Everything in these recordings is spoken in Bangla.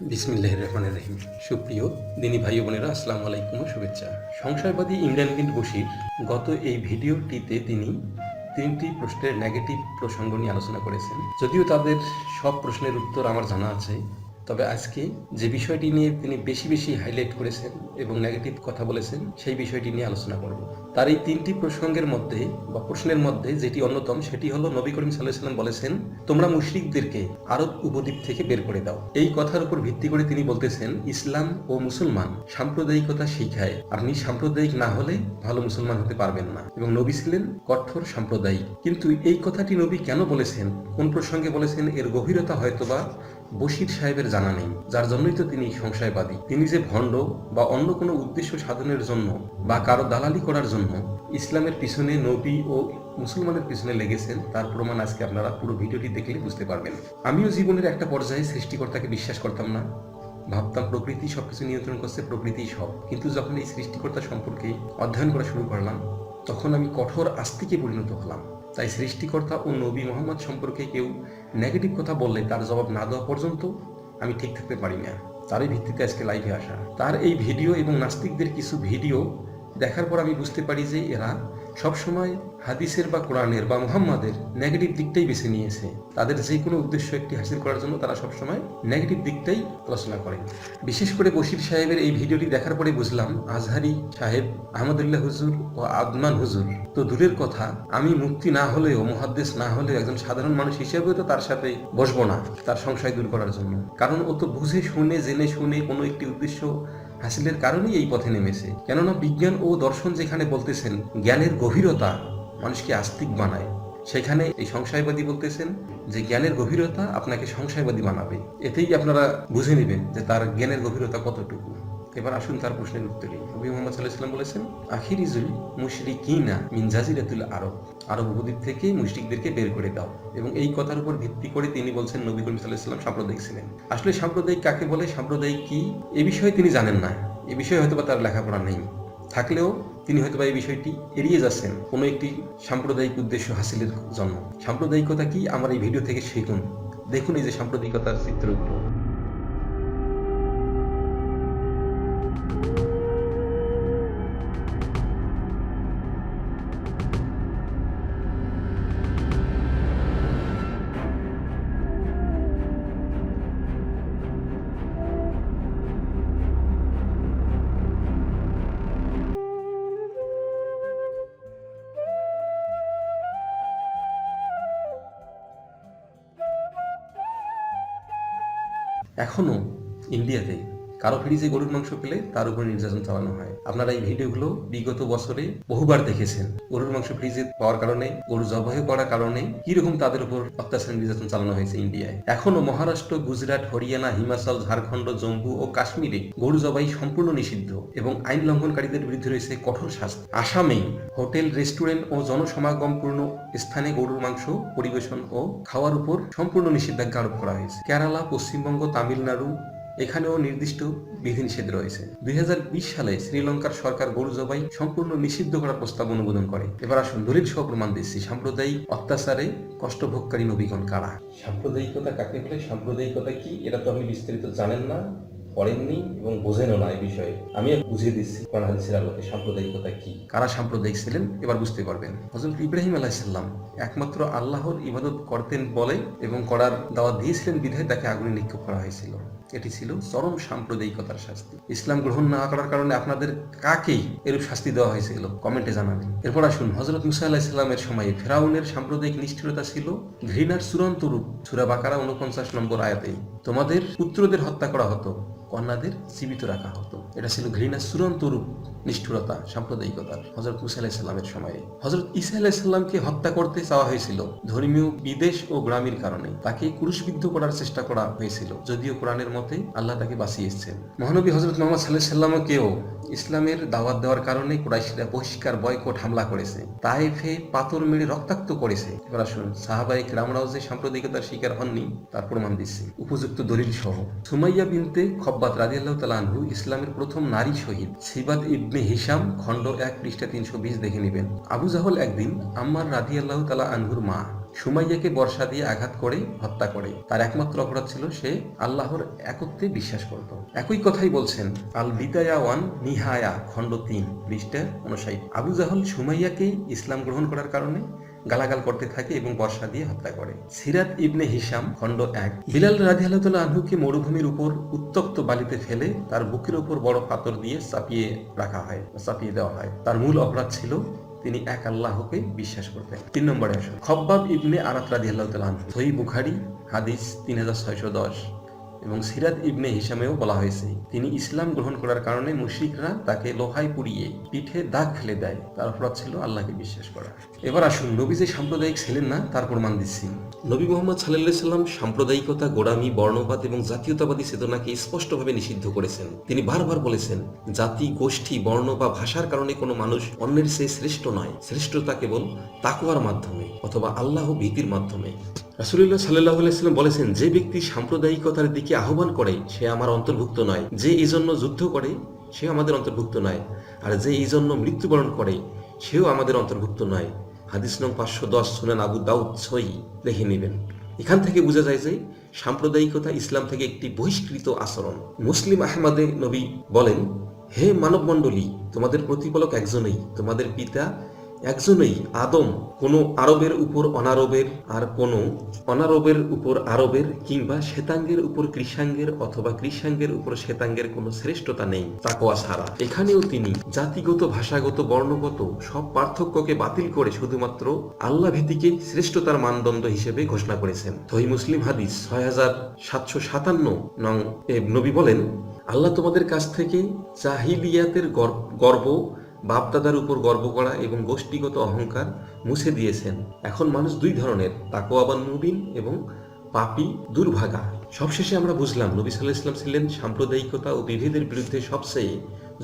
বিসমিল্লাহ রহমান রহিম। সুপ্রিয় দিনী ভাই বোনেরা, আসসালামু আলাইকুম শুভেচ্ছা। সংশয়বাদী ইমরান বিন বশির গত এই ভিডিওটিতে তিনি তিনটি প্রশ্নের নেগেটিভ প্রসঙ্গ নিয়ে আলোচনা করেছেন। যদিও তাদের সব প্রশ্নের উত্তর আমার জানা আছে তবে আজকে যে বিষয়টি নিয়ে তিনি বেশি বেশি হাইলাইট করেছেন এবং নেগেটিভ কথা বলেছেন, সেই বিষয়টি নিয়ে আলোচনা করব। তার এই তিনটি প্রসঙ্গের মধ্যে বা প্রশ্নের মধ্যে যেটি অন্যতম, সেটি হলো নবী করিম সাল্লাহ সাল্লাম বলেছেন, তোমরা মুশরিকদেরকে আরব উপদ্বীপ থেকে বের করে দাও। এই কথার উপর ভিত্তি করে তিনি বলতেছেন, ইসলাম ও মুসলমান সাম্প্রদায়িকতা শিখায়। আপনি সাম্প্রদায়িক না হলে ভালো মুসলমান হতে পারবেন না। এবং নবী ছিলেন কঠোর সাম্প্রদায়িক। কিন্তু এই কথাটি নবী কেন বলেছেন? কোন প্রসঙ্গে বলেছেন? এর গভীরতা হয়তোবা বশির সাহেবের জানা নেই, যার জন্যই তো তিনি সংশয়বাদী। তিনি যে ভণ্ড বা অন্য কোনো উদ্দেশ্য সাধনের জন্য বা কারও দালালি করার জন্য ইসলামের পিছনে নবী ও মুসলমানের পিছনে লেগেছেন, তার প্রমাণ আজকে আপনারা পুরো ভিডিওটি দেখলে বুঝতে পারবেন। আমিও জীবনের একটা পর্যায়ে সৃষ্টিকর্তাকে বিশ্বাস করতাম না। ভাবতাম প্রকৃতি সবকিছু নিয়ন্ত্রণ করছে প্রকৃতি সব। কিন্তু যখন এই সৃষ্টিকর্তা সম্পর্কে অধ্যয়ন করা শুরু করলাম, তখন আমি কঠোর আস্তিকে পরিণত হলাম। তাই সৃষ্টিকর্তা ও নবী মোহাম্মদ সম্পর্কে কেউ নেগেটিভ কথা বললে তার জবাব না দেওয়া পর্যন্ত আমি ঠিক থাকতে পারি না। তারই ভিত্তিতে আজকে লাইভে আসা। তার এই ভিডিও এবং নাস্তিকদের কিছু ভিডিও দেখার পর আমি বুঝতে পারি যে এরা সবসময় হাদিসের বা কোরআনের বা মুহাম্মাদের নেগেটিভ দিকটাই বেছে নিয়েছে। তাদের যে কোনো উদ্দেশ্য একটি হাসিল করার জন্য তারা সবসময় নেগেটিভ দিকটাই আলোচনা করে বিশেষ করে বশির সাহেবের এই ভিডিওটি দেখার পরে বুঝলাম, আজহারি সাহেব, আহমদুল্লাহ হুজুর ও আদমান হুজুর। তো দূরের কথা, আমি মুক্তি না হলেও মহাদ্দেশ না হলেও একজন সাধারণ মানুষ হিসেবেও তো তার সাথে বসবো না, তার সংশয় দূর করার জন্য। কারণ ও তো বুঝে, শুনে, জেনে, শুনে কোনো একটি উদ্দেশ্য হাসিলের কারণেই এই পথে নেমেছে। কেননা বিজ্ঞান ও দর্শন যেখানে বলতেছেন, জ্ঞানের গভীরতা মানুষকে আস্তিক বানায়। সেখানে এই সংশয়বাদী বলতেছেন যে, জ্ঞানের গভীরতা আপনাকে সংশয়বাদী বানাবে। এতেই আপনারা বুঝে নেবেন যে, তার জ্ঞানের গভীরতা কতটুকু। এবার আসুন তার প্রশ্নের উত্তরে নবী মোহাম্মদ সাল্লাহ সাল্লাম বলেছেন, আখিরিজুল মুশরিকিনা মিন জাজিরাতুল আরব। আরব উপদ্বীপ থেকে মুশরিকদেরকে বের করে দাও। এবং এই কথার উপর ভিত্তি করে তিনি বলছেন, নবী করিম সাল্লাহ সাল্লাম সাম্প্রদায়িক ছিলেন। আসলে সাম্প্রদায়িক কাকে বলে, সাম্প্রদায়িক কি? এ বিষয়ে তিনি জানেন না। এ বিষয়ে হয়তো তার লেখাপড়া নেই। থাকলেও তিনি হয়তো এই বিষয়টি এড়িয়ে যাচ্ছেন। কোনো একটি সাম্প্রদায়িক উদ্দেশ্য হাসিলের জন্য। সাম্প্রদায়িকতা কি? আমার এই ভিডিও থেকে শিখুন। দেখুন এই যে সাম্প্রদায়িকতার চিত্রগুলো এখনও ইন্ডিয়াতে কারও ফ্রিজে গরুর মাংস পেলে তার উপর নির্যাতন চালানো হয়। আপনারা এই ভিডিওগুলো বিগত বছরে বহুবার দেখেছেন। গরুর মাংস ফ্রিজে পাওয়ার কারণে, গরু জবাই করার কারণে কীরকম তাদের উপর অত্যাচার নির্যাতন চালানো হয়েছে ইন্ডিয়ায়। এখনও মহারাষ্ট্র, গুজরাট, হরিয়ানা, হিমাচল, ঝাড়খণ্ড, জম্মু ও কাশ্মীরে গরু জবাই সম্পূর্ণ নিষিদ্ধ এবং আইন লঙ্ঘনকারীদের বিরুদ্ধে রয়েছে কঠোর শাস্তি। আসামে হোটেল, রেস্টুরেন্ট ও জনসমাগমপূর্ণ স্থানে গরুর মাংস পরিবেশন ও খাওয়ার উপর সম্পূর্ণ নিষেধাজ্ঞা আরোপ করা হয়েছে। কেরালা, পশ্চিমবঙ্গ, তামিলনাড়ু এখানেও নির্দিষ্ট বিধিনিষেধ রয়েছে। দুই হাজার বিশ সালে শ্রীলঙ্কার সরকার গরু জবাই সম্পূর্ণ নিষিদ্ধ করার প্রস্তাব অনুমোদন করে। এবার আসুন দলিল সহ প্রমাণ দিচ্ছি সাম্প্রদায়িক অত্যাচারে কষ্টভোগকারী নবীগণ কারা? সাম্প্রদায়িকতা কাকে বলে? সাম্প্রদায়িকতা কি? এটা তো আপনি বিস্তারিত জানেন না, পড়েননি এবং বোঝেনও না এই বিষয়ে। আমি বুঝিয়ে দিচ্ছি কোরআন আলোকে সাম্প্রদায়িকতা কি। কারা সাম্প্রদায়িক ছিলেন? এবার বুঝতে পারবেন। হজরত ইব্রাহিম আলাইসাল্লাম একমাত্র আল্লাহর ইবাদত করতেন বলে এবং করার দাওয়া দিয়েছিলেন বিধায় তাকে আগুনে নিক্ষেপ করা হয়েছিল। এটি ছিল চরম সাম্প্রদায়িকতার শাস্তি। ইসলাম গ্রহণ না করার কারণে আপনাদের কাকেই এরূপ শাস্তি দেওয়া হয়েছিল কমেন্টে জানাবেন। এরপর আসুন হজরত মুসা আল্লাহ ইসলামের সময়ে ফেরাউনের সাম্প্রদায়িক নিষ্ঠুরতা ছিল ঘৃণার চূড়ান্ত রূপ। সুরা বাকারা উনপঞ্চাশ নম্বর আয়াতেই, তোমাদের পুত্রদের হত্যা করা হতো, কন্যাদের জীবিত রাখা হতো। এটা ছিল ঘৃণার চূড়ান্ত রূপ, নিষ্ঠুরতা, সাম্প্রদায়িকতার হজরত মুসা আলাহিসাল্লামের সময়ে। হজরত ইসা আলাহিসাল্লামকে হত্যা করতে চাওয়া হয়েছিল ধর্মীয়, বিদেশ ও গ্রামীর কারণে। তাকে ক্রুশবিদ্ধ করার চেষ্টা করা হয়েছিল, যদিও কোরআনের মতে আল্লাহ তাকে বাঁচিয়েছেন। মহানবী হজরত মোহাম্মদ সাল্লাহ সাল্লামকেও ইসলামের দাওয়াত দেওয়ার কারণে কুরাইশরা বহিষ্কার, বয়কট, হামলা করেছে। তাইফে পাথর মেরে রক্তাক্ত করেছে। এবার আসুন সাহাবাহিক রামরাও যে সাম্প্রদায়িকতার শিকার হননি, তার প্রমাণ দিচ্ছে। উপযুক্ত দলিল সহ সুমাইয়া বিনতে খব্বাত রাজিয়াল্লাহ তালানহু ইসলামের প্রথম নারী শহীদ। সিবাদ ইবনে হিসাম খণ্ড এক পৃষ্ঠা তিনশো বিশ দেখে নেবেন। আবু জাহল একদিন আম্মার রাদিয়াল্লাহ তালা আনহুর মা সুমাইয়াকে বর্ষা দিয়ে আঘাত করে হত্যা করে। তার একমাত্র অপরাধ ছিল সে আল্লাহর একত্রে বিশ্বাস করত। একই কথাই বলছেন, আল বিদায়া ওয়ান নিহায়া, খণ্ড তিন, পৃষ্ঠা অনুসায়ী আবু জাহল সুমাইয়াকে ইসলাম গ্রহণ করার কারণে গালাগাল করতে থাকে এবং বর্ষা দিয়ে হত্যা করে। সিরাত ইবনে হিসাম খণ্ড এক। বিলাল রাজি আল্লাহ আনহুকে মরুভূমির উপর উত্তপ্ত বালিতে ফেলে তার বুকের উপর বড় পাথর দিয়ে চাপিয়ে রাখা হয়, চাপিয়ে দেওয়া হয়। তার মূল অপরাধ ছিল তিনি এক আল্লাহকে বিশ্বাস করতেন। তিন নম্বরে আসুন। খব্বাব ইবনে আরাত রাদিয়াল্লাহু আল্লাহ সহি বুখারি, হাদিস তিন হাজার ছয়শো দশ। এবং সিরাত ইবনে হিসামেও বলা হয়েছে, তিনি ইসলাম গ্রহণ করার কারণে মুশরিকরা তাকে লোহায় পুড়িয়ে পিঠে দাগ ফেলে দেয়, তার অপরাধ ছিল আল্লাহকে বিশ্বাস করা। এবার আসুন, নবী যে সাম্প্রদায়িক ছিলেন না, তার প্রমাণ দিচ্ছি। নবী মোহাম্মদ সাল্লাহ সাল্লাম সাম্প্রদায়িকতা, গোড়ামি, বর্ণবাদ এবং জাতীয়তাবাদী চেতনাকে স্পষ্টভাবে নিষিদ্ধ করেছেন। তিনি বারবার বলেছেন, জাতি, গোষ্ঠী, বর্ণ বা ভাষার কারণে কোনো মানুষ অন্যের চেয়ে শ্রেষ্ঠ নয়। শ্রেষ্ঠতা কেবল তাকুয়ার মাধ্যমে অথবা আল্লাহ ভীতির মাধ্যমে। রাসুল্লাহ সাল্লাহ আলাইসাল্লাম বলেছেন, যে ব্যক্তি সাম্প্রদায়িকতার দিকে আহ্বান করে, সে আমার অন্তর্ভুক্ত নয়। যে এই জন্য যুদ্ধ করে সে আমাদের অন্তর্ভুক্ত নয়। আর যে এই জন্য মৃত্যুবরণ করে, সেও আমাদের অন্তর্ভুক্ত নয়। হাদিস নং পাঁচশো দশ শুনেন আবু দাউদ সই দেখে নেবেন। এখান থেকে বোঝা যায় যে, সাম্প্রদায়িকতা ইসলাম থেকে একটি বহিষ্কৃত আচরণ। মুসলিম আহমদে নবী বলেন, হে মানব মণ্ডলী তোমাদের প্রতিপালক একজনই। তোমাদের পিতা একজনই আদম, কোনো আরবের উপর অনারবের আর কোনো অনারবের উপর আরবের কিংবা শ্বেতাঙ্গের উপর কৃষাঙ্গের অথবা কৃষাঙ্গের উপর শ্বেতাঙ্গের কোনো শ্রেষ্ঠতা নেই তাকোয়া ছাড়া। এখানেও তিনি জাতিগত, ভাষাগত, বর্ণগত সব পার্থক্যকে বাতিল করে শুধুমাত্র আল্লাহ ভীতিকে শ্রেষ্ঠতার মানদণ্ড হিসেবে ঘোষণা করেছেন। তহি মুসলিম হাদিস ছয় হাজার সাতশো সাতান্ন নং নবী বলেন, আল্লাহ তোমাদের কাছ থেকে জাহিলিয়াতের গর্ব বাপদাদার উপর গর্ব করা এবং গোষ্ঠীগত অহংকার মুছে দিয়েছেন। এখন মানুষ দুই ধরনের তাকোয়াবান মুবিন এবং পাপি দুর্ভাগা। সবশেষে আমরা বুঝলাম, নবী সাল্লাহ ইসলাম ছিলেন সাম্প্রদায়িকতা ও বিভেদের বিরুদ্ধে সবচেয়ে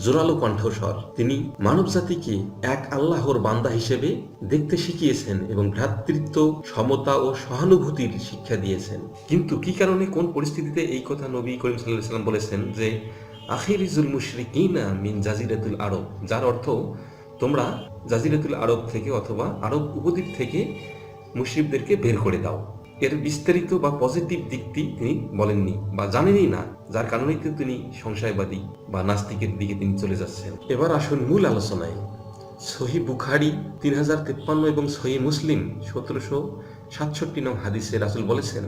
জোরালো কণ্ঠস্বর। তিনি মানব জাতিকে এক আল্লাহর বান্দা হিসেবে দেখতে শিখিয়েছেন এবং ভ্রাতৃত্ব, সমতা ও সহানুভূতির শিক্ষা দিয়েছেন। কিন্তু কি কারণে, কোন পরিস্থিতিতে এই কথা নবী করিম সাল্লাহ সাল্লাম বলেছেন যে আখিরিজুল মুশরিকিনা মিন জাজিরাতুল আরব, যার অর্থ তোমরা জাজিরাতুল আরব থেকে অথবা আরব উপদ্বীপ থেকে মুসলিমদেরকে বের করে দাও। এর বিস্তারিত বা পজিটিভ দিকটি তিনি বলেননি বা জানেনই না, যার কারণেই তো তিনি সংশয়বাদী বা নাস্তিকের দিকে তিনি চলে যাচ্ছেন। এবার আসুন মূল আলোচনায়। সহি বুখারি তিন হাজার তেপ্পান্ন এবং সহি মুসলিম সতেরোশো সাতষট্টি নং হাদিসে রাসুল বলেছেন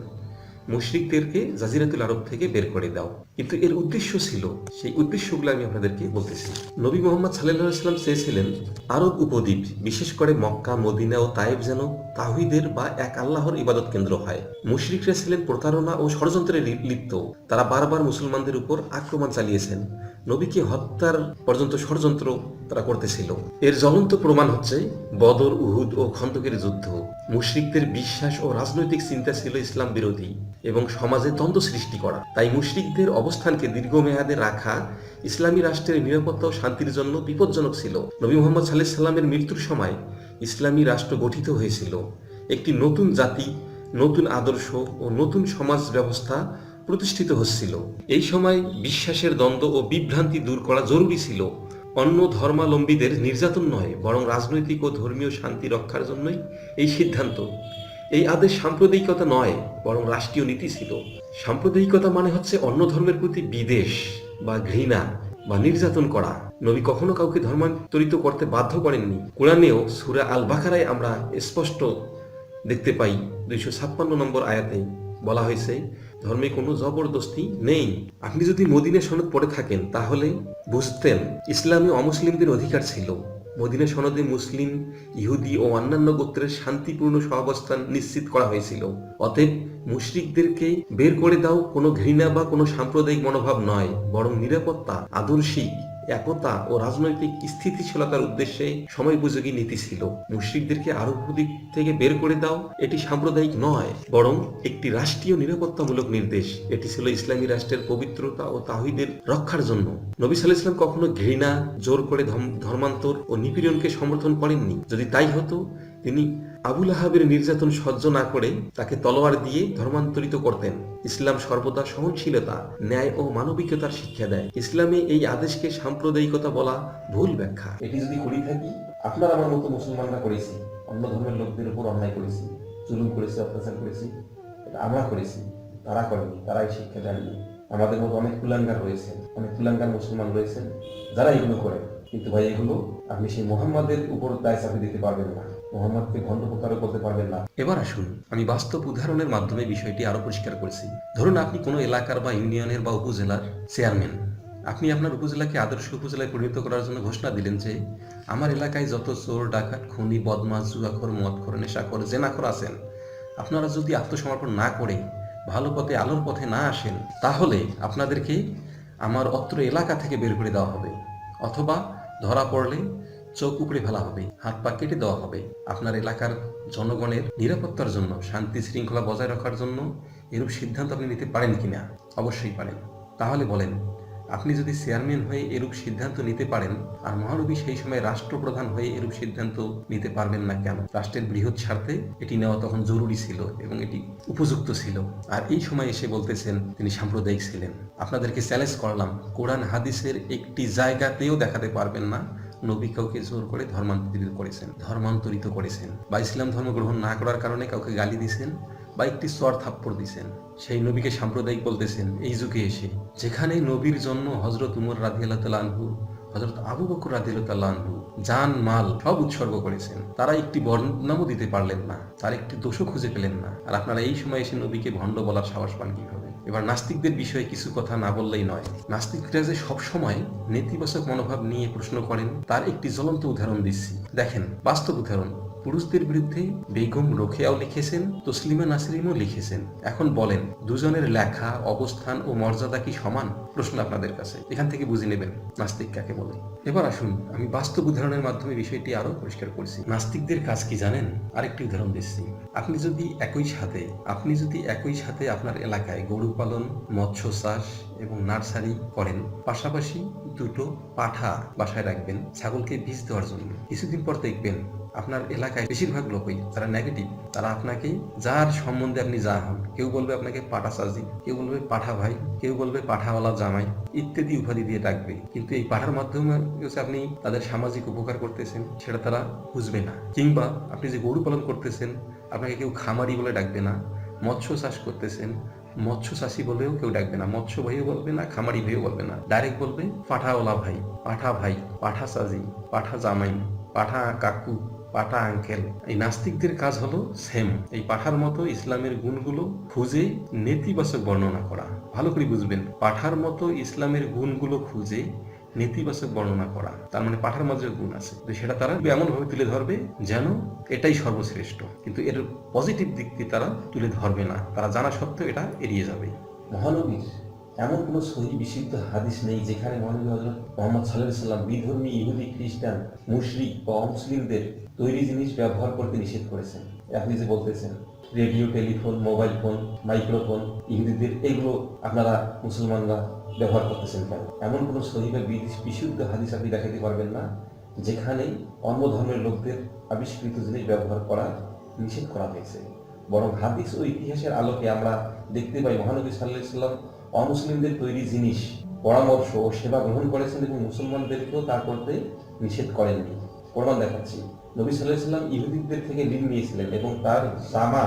মুশরিকদেরকে জাজিরাতুল আরব থেকে বের করে দাও। কিন্তু এর উদ্দেশ্য ছিল, সেই উদ্দেশ্যগুলো আমি আপনাদেরকে বলতেছি নবী মোহাম্মদ সাল্লাহ সাল্লাম চেয়েছিলেন, আরব উপদ্বীপ, বিশেষ করে মক্কা, মদিনা ও তায়েব যেন তাহিদের বা এক আল্লাহর ইবাদত কেন্দ্র হয়। মুশরিকরা ছিলেন প্রতারণা ও ষড়যন্ত্রে লিপ্ত। তারা বারবার মুসলমানদের উপর আক্রমণ চালিয়েছেন। নবীকে হত্যার পর্যন্ত ষড়যন্ত্র তারা করতেছিল। এর জ্বলন্ত প্রমাণ হচ্ছে বদর, উহুদ ও খন্দকের যুদ্ধ। মুশরিকদের বিশ্বাস ও রাজনৈতিক চিন্তা ছিল ইসলাম বিরোধী। এবং সমাজে দ্বন্দ্ব সৃষ্টি করা। তাই মুশরিকদের অবস্থানকে দীর্ঘমেয়াদে রাখা ইসলামী রাষ্ট্রের নিরাপত্তা ও শান্তির জন্য বিপজ্জনক ছিল। নবী মোহাম্মদ সাল্লাহ সাল্লামের মৃত্যুর সময় ইসলামী রাষ্ট্র গঠিত হয়েছিল। একটি নতুন জাতি, নতুন আদর্শ ও নতুন সমাজ ব্যবস্থা প্রতিষ্ঠিত হচ্ছিল। এই সময় বিশ্বাসের দ্বন্দ্ব ও বিভ্রান্তি দূর করা জরুরি ছিল। অন্য ধর্মাবলম্বীদের নির্যাতন নয়, বরং রাজনৈতিক ও ধর্মীয় শান্তি রক্ষার জন্যই এই সিদ্ধান্ত। এই আদেশ সাম্প্রদায়িকতা নয়, বরং রাষ্ট্রীয় নীতি ছিল। সাম্প্রদায়িকতা মানে হচ্ছে অন্য ধর্মের প্রতি বিদেশ বা ঘৃণা বা নির্যাতন করা। নবী কখনো কাউকে ধর্মান্তরিত করতে বাধ্য করেননি। কোরআনেও সুরা আল বাকারায় আমরা স্পষ্ট দেখতে পাই, দুইশো ছাপ্পান্ন নম্বর আয়াতে বলা হয়েছে, ধর্মে কোনো জবরদস্তি নেই। আপনি যদি মদিনা সনদ পড়ে থাকেন, তাহলে বুঝতেন, ইসলামে অমুসলিমদের অধিকার ছিল। মদিনা সনদে মুসলিম, ইহুদি ও অন্যান্য গোত্রের শান্তিপূর্ণ সহাবস্থান নিশ্চিত করা হয়েছিল। অতএব মুশরিকদেরকে বের করে দাও, কোনো ঘৃণা বা কোনো সাম্প্রদায়িক মনোভাব নয়, বরং নিরাপত্তা, আদর্শিক। একতা ও রাজনৈতিক স্থিতিশীলতার উদ্দেশ্যে সময়োপযোগী নীতি ছিল। মুশ্রিকদেরকে আরব উপদ্বীপ থেকে বের করে দাও, এটি সাম্প্রদায়িক নয়, বরং একটি রাষ্ট্রীয় নিরাপত্তামূলক নির্দেশ। এটি ছিল ইসলামী রাষ্ট্রের পবিত্রতা ও তাহিদের রক্ষার জন্য। নবী সাল্লাহ ইসলাম কখনো ঘৃণা, জোর করে ধর্ম- ধর্মান্তর ও নিপীড়নকে সমর্থন করেননি। যদি তাই হতো, তিনি আবুল আহাবের নির্যাতন সহ্য না করে তাকে তলোয়ার দিয়ে ধর্মান্তরিত করতেন। ইসলাম সর্বদা সহনশীলতা, ন্যায় ও মানবিকতার শিক্ষা দেয়। ইসলামে এই আদেশকে সাম্প্রদায়িকতা বলা ভুল ব্যাখ্যা। এটি যদি করি থাকি, আপনার আমার মতো মুসলমানরা করেছি, অন্য ধর্মের লোকদের উপর অন্যায় করেছি, জুলুম করেছি, অত্যাচার করেছি আমরা করেছি, তারা করেনি, তারাই শিক্ষা দেননি আমাদের মতো অনেক কুলাঙ্গার রয়েছে অনেক কুলাঙ্গার মুসলমান রয়েছেন, যারা এগুলো করে। কিন্তু ভাই, এগুলো আপনি সেই মোহাম্মদের উপর দায় চাপি দিতে পারবেন না। মোহাম্মদকে ভণ্ড প্রতারক করতে পারবেন না। এবার আসুন, আমি বাস্তব উদাহরণের মাধ্যমে বিষয়টি পরিষ্কার ধরুন আপনি কোনো এলাকার বা ইউনিয়নের বা উপজেলার চেয়ারম্যান। আপনি আপনার উপজেলাকে আদর্শ উপজেলায় পরিণত করার জন্য ঘোষণা দিলেন যে, আমার এলাকায় যত চোর, ডাকাত, খুনি বদমাস জুয়াখর, মদখর, নেশাখর, জেনাখর আছেন। আপনারা যদি আত্মসমর্পণ না করে, ভালো পথে, আলোর পথে না আসেন, তাহলে আপনাদেরকে আমার অত্র এলাকা থেকে বের করে দেওয়া হবে। অথবা ধরা পড়লে চোখ উপড়ে ফেলা হবে, হাত পা কেটে দেওয়া হবে। আপনার এলাকার জনগণের নিরাপত্তার জন্য, শান্তি শৃঙ্খলা বজায় রাখার জন্য এরূপ সিদ্ধান্ত আপনি নিতে পারেন কিনা? অবশ্যই পারেন। তাহলে বলেন, আপনি যদি চেয়ারম্যান হয়ে এরূপ সিদ্ধান্ত নিতে পারেন, আর মহানবী সেই সময় রাষ্ট্রপ্রধান হয়ে এরূপ সিদ্ধান্ত নিতে পারবেন না কেন? রাষ্ট্রের বৃহৎ স্বার্থে এটি নেওয়া তখন জরুরি ছিল এবং এটি উপযুক্ত ছিল। আর এই সময় এসে বলতেছেন, তিনি সাম্প্রদায়িক ছিলেন। আপনাদেরকে চ্যালেঞ্জ করলাম, কোরআন হাদিসের একটি জায়গাতেও দেখাতে পারবেন না নবী কাউকে জোর করে ধর্মান্তরিত করেছেন ধর্মান্তরিত করেছেন বা ইসলাম ধর্ম গ্রহণ না করার কারণে কাউকে গালি দিয়েছেন বা একটি চর থাপ্পড় দিয়েছেন সেই নবীকে সাম্প্রদায়িক বলতেছেন, এই যুগে এসে যেখানে নবীর জন্য হজরত উমর রাদিয়াল্লাহ আনহু হজরত আবু বকর আনহু জান, মাল সব উৎসর্গ করেছেন। তারা একটি বর্ণনামও দিতে পারলেন না, তার একটি দোষও খুঁজে পেলেন না। আর আপনারা এই সময় এসে নবীকে ভণ্ড বলার সাহস পান কীভাবে? এবার নাস্তিকদের বিষয়ে কিছু কথা না বললেই নয়। নাস্তিকরা যে সবসময় নেতিবাচক মনোভাব নিয়ে প্রশ্ন করেন, তার একটি জ্বলন্ত উদাহরণ দিচ্ছি। দেখেন, বাস্তব উদাহরণ। পুরুষদের বিরুদ্ধে বেগম রোকেয়াও লিখেছেন, তসলিমা নাসরিনও লিখেছেন। এখন বলেন, দুজনের লেখা, অবস্থান ও মর্যাদা কি সমান? প্রশ্ন আপনাদের কাছে। এখান থেকে বুঝে নেবেন নাস্তিক কাকে বলে। এবার আসুন, আমি বাস্তব উদাহরণের মাধ্যমে বিষয়টি আরও পরিষ্কার করছি। নাস্তিকদের কাজ কি জানেন? আরেকটি উদাহরণ দিচ্ছি। আপনি যদি একই সাথে, আপনি যদি একই সাথে আপনার এলাকায় গরু পালন, মৎস্য চাষ এবং নার্সারি করেন, পাশাপাশি দুটো পাঠা বাসায় রাখবেন, ছাগলকে বীজ দেওয়ার জন্য। কিছুদিন পর দেখবেন আপনার এলাকায় বেশিরভাগ লোকই তারা নেগেটিভ তারা আপনাকে যার সম্বন্ধে আপনি যা হন, কেউ বলবে আপনাকে পাঠা সাজি কেউ বলবে পাঠা ভাই কেউ বলবে পাঠাওয়ালা জামাই ইত্যাদি উপাধি দিয়ে ডাকবে। কিন্তু এই পাঠার মাধ্যমে আপনি তাদের সামাজিক উপকার করতেছেন, সেটা তারা বুঝবে না। কিংবা আপনি যে গরু পালন করতেছেন, আপনাকে কেউ খামারি বলে ডাকবে না, মৎস্য চাষ করতেছেন, মৎস্য চাষি বলেও কেউ ডাকবে না, মৎস্য ভাইও বলবে না, খামারি ভাইও বলবে না। ডাইরেক্ট বলবে পাঠাওয়ালা ভাই পাঠা ভাই পাঠা সাজি পাঠা জামাই পাঠা কাকু পাঠা আঙ্কেল এই নাস্তিকদের কাজ হলো সেম এই পাঠার মতো ইসলামের গুণগুলো খুঁজে নেতিবাচক বর্ণনা করা। ভালো করে বুঝবেন, পাঠার মতো ইসলামের গুণগুলো খুঁজে নেতিবাচক বর্ণনা করা। তার মানে পাঠার মাঝে গুণ আছে। তো সেটা তারা এমন ভাবে তুলে ধরবে যেন এটাই সর্বশ্রেষ্ঠ। কিন্তু এর পজিটিভ দিকটি তারা তুলে ধরবে না। তারা জানা সত্ত্বেও এটা এড়িয়ে যাবে। মহানবীর এমন কোনো সহি বিশুদ্ধ হাদিস নেই যেখানে মহানবী হজরত মোহাম্মদ সাল্লাহ সাল্লাম বিধর্মী ইহুদি, খ্রিস্টান, মুশরিক বা অমুসলিমদের তৈরি জিনিস ব্যবহার করতে নিষেধ করেছেন। আপনি যে বলতেছেন, radio, telephone, mobile phone, microphone, ইহুদিদের, এগুলো আপনারা মুসলমানরা ব্যবহার করতেছেন কেন? এমন কোনো সহি বা বিশুদ্ধ হাদিস আপনি দেখাতে পারবেন না, যেখানে অন্য ধর্মের লোকদের আবিষ্কৃত জিনিস ব্যবহার করা নিষেধ করা হয়েছে। বরং হাদিস ও ইতিহাসের আলোকে আমরা দেখতে পাই মহানবী সাল্লাহ সাল্লাম অমুসলিমদের তৈরি জিনিস, পরামর্শ ও সেবা গ্রহণ করেছেন এবং মুসলমানদেরকেও তা করতে নিষেধ করেননি প্রমাণ দেখাচ্ছি। নবী সাল্লাহ ইহুদিদের থেকে ঋণ নিয়েছিলেন এবং তার জামা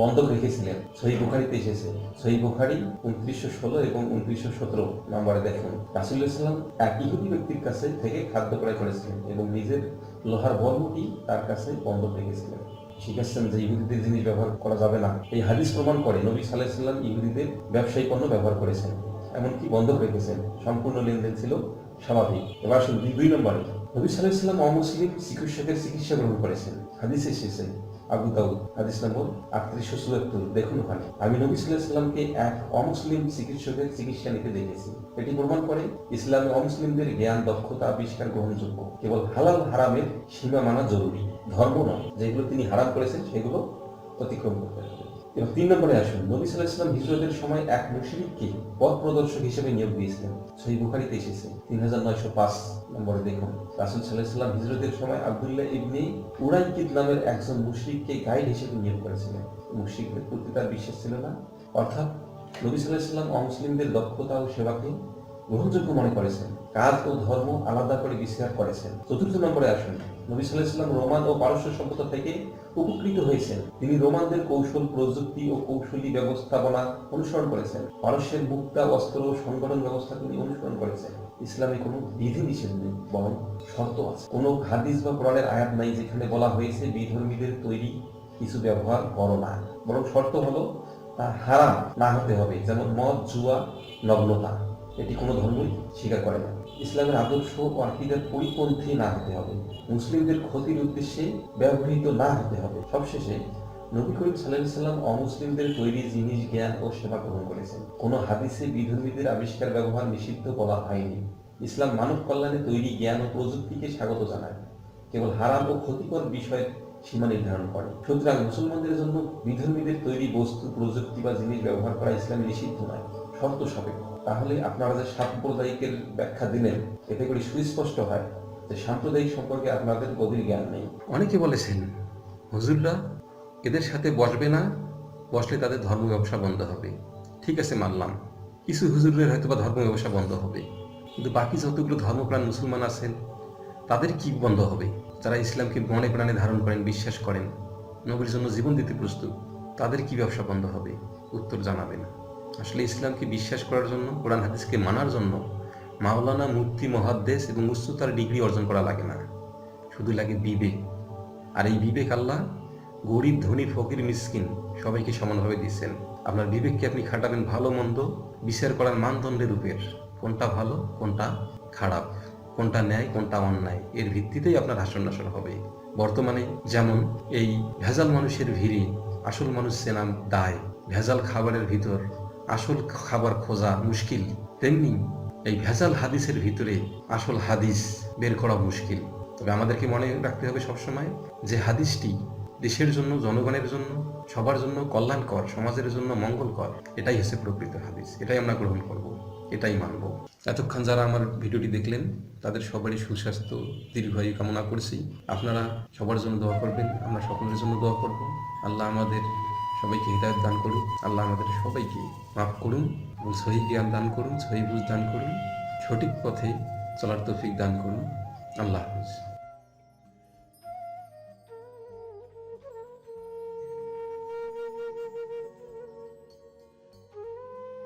বন্ধক রেখেছিলেন। সহি বুখারিতে এসেছে। সহি বুখারি উনত্রিশশো ষোলো এবং উনত্রিশশো সতেরো নম্বরে দেখুন। রাসুল্লাহ সাল্লাম এক ইহুদি ব্যক্তির কাছে থেকে খাদ্য ক্রয় করেছিলেন এবং নিজের লোহার বর্মটি তার কাছে বন্ধক রেখেছিলেন। শিখাচ্ছেন যে ইহুদিদের জিনিস ব্যবহার করা যাবে না। এই হাদিস প্রমাণ করে নবী সাল্লাম ইহুদিদের ব্যবসায়ী পণ্য ব্যবহার করেছেন, এমনকি বন্ধক রেখেছেন। সম্পূর্ণ লেনদেন ছিল স্বাভাবিক। এবার আসুন দুই- নম্বরে। নবী সাল্লাহ সাল্লাম অমুসলিম চিকিৎসকের চিকিৎসা গ্রহণ করেছেন। হাদিস এসেছে, আবু দাউদ, হাদিস নম্বর আটত্রিশশো চুয়াত্তর। দেখুন ওখানে, আমি নবী সাল্লাহ সাল্লামকে এক অমুসলিম চিকিৎসকের চিকিৎসা নিতে দেখেছি। এটি প্রমাণ করে ইসলামে অমুসলিমদের জ্ঞান, দক্ষতা, আবিষ্কার, গ্রহণযোগ্য। কেবল হালাল, হারামের সীমা মানা জরুরি। ধর্ম নয় যেগুলো তিনি হারাম করেছেন, সেগুলো অতিক্রম করতে হবে। এবার তিন নম্বরে আসুন, নবী সাল্লাহ ইসলাম হিজরতের সময় এক মুশরিককে পথ প্রদর্শক হিসেবে নিয়োগ দিয়েছিলেন। সেই বুখারিতে এসেছে, তিন হাজার নয়শো পাঁচ নম্বরে দেখুন, রাসুল সাল্লাহ ইসলাম হিজরতের সময় আবদুল্লাহ ইবনি উরাইকিদ নামের একজন মুশরিককে গাইড হিসেবে নিয়োগ করেছিলেন। মুশরিকদের প্রতি তার বিশ্বাস ছিল না, অর্থাৎ নবী সাল্লাহ ইসলাম অমুসলিমদের দক্ষতা ও সেবাকে গ্রহণযোগ্য মনে করেছেন। কাজ ও ধর্ম আলাদা করে বিচার করেছেন। চতুর্থ নম্বরে আসুন নবী সাল্লাম রোমান ও পারস্য সভ্যতা থেকে উপকৃত হয়েছেন। তিনি রোমানদের কৌশল, প্রযুক্তি ও কৌশলী ব্যবস্থাপনা অনুসরণ করেছেন। পারস্যের মুক্তা, অস্ত্র সংগঠন ব্যবস্থা তিনি অনুসরণ করেছেন। ইসলামে কোনো বিধি নিষেধ নেই, বরং শর্ত আছে। কোনো হাদিস বা কোরআনের আয়াত নাই যেখানে বলা হয়েছে বিধর্মীদের তৈরি কিছু ব্যবহার করো না। বরং শর্ত হলো, তা হারাম না হতে হবে। যেমন মদ, জুয়া, নগ্নতা, এটি কোনো ধর্মই স্বীকার করে না। ইসলামের আদর্শ ও আকিদার পরিপন্থী না হতে হবে। মুসলিমদের ক্ষতির উদ্দেশ্যে ব্যবহৃত না হতে হবে। সবশেষে, নবী করিম সাল্লাহ সাল্লাম অমুসলিমদের তৈরি জিনিস, জ্ঞান ও সেবা গ্রহণ করেছেন। কোনো হাদিসে বিধর্মীদের আবিষ্কার ব্যবহার নিষিদ্ধ বলা হয়নি। ইসলাম মানব কল্যাণে তৈরি জ্ঞান ও প্রযুক্তিকে স্বাগত জানায়। কেবল হারাম ও ক্ষতিকর বিষয়ের সীমা নির্ধারণ করে। সুতরাং মুসলমানদের জন্য বিধর্মীদের তৈরি বস্তু, প্রযুক্তি বা জিনিস ব্যবহার করা ইসলামে নিষিদ্ধ নয়। শর্ত সাপেক্ষ। তাহলে আপনারা যে সাম্প্রদায়িকের ব্যাখ্যা দিলেন, এতে করে সুস্পষ্ট হয় যে সাম্প্রদায়িক সম্পর্কে আপনাদের গভীর জ্ঞান নেই। অনেকে বলেছেন, হুজুররা এদের সাথে বসবে না, বসলে তাদের ধর্ম ব্যবসা বন্ধ হবে। ঠিক আছে, মানলাম। কিছু হুজুরের হয়তো বা ধর্ম ব্যবসা বন্ধ হবে। কিন্তু বাকি যতগুলো ধর্মপ্রাণ মুসলমান আছেন, তাদের কি বন্ধ হবে? যারা ইসলামকে মনে প্রাণে ধারণ করেন, বিশ্বাস করেন, নবীর জন্য জীবন দিতে প্রস্তুত, তাদের কি ব্যবসা বন্ধ হবে? উত্তর জানাবেন। আসলে ইসলামকে বিশ্বাস করার জন্য, কোরআন হাদিসকে মানার জন্য মাওলানা মুক্তি মহাদ্দেশ এবং উচ্চতার ডিগ্রি অর্জন করা লাগে না। শুধু লাগে বিবেক। আর এই বিবেক আল্লাহ গরিব, ধনী, ফকির, মিসকিন সবাইকে সমানভাবে দিচ্ছেন আপনার বিবেককে আপনি খাটাবেন ভালো মন্দ, বিচার করার মানদণ্ডের রূপের। কোনটা ভালো, কোনটা খারাপ, কোনটা ন্যায়, কোনটা অন্যায়, এর ভিত্তিতেই আপনার হাসন নাসন হবে। বর্তমানে যেমন এই ভেজাল মানুষের ভিড়ে আসল মানুষ চেনাম দায়, ভেজাল খাবারের ভিতর আসল খাবার খোঁজা মুশকিল তেমনি এই ভেজাল হাদিসের ভিতরে আসল হাদিস বের করা মুশকিল। তবে আমাদেরকে মনে রাখতে হবে সবসময় যে হাদিসটি দেশের জন্য, জনগণের জন্য, সবার জন্য কল্যাণকর, সমাজের জন্য মঙ্গলকর। এটাই হচ্ছে প্রকৃত হাদিস, এটাই আমরা গ্রহণ করব, এটাই মানব। এতক্ষণ যারা আমার ভিডিওটি দেখলেন, তাদের সবারই সুস্বাস্থ্য, দীর্ঘায়ু কামনা করছি। আপনারা সবার জন্য দোয়া করবেন, আমরা সকলের জন্য দোয়া করব। আল্লাহ আমাদের সবাইকে হৃদায়ত দান করুন। আল্লাহ আমাদের সবাইকে মাফ করুন এবং সহি জ্ঞান দান করুন, সহি বুঝ দান করুন, সঠিক পথে চলার তফিক দান করুন। আল্লাহ হাফিজ।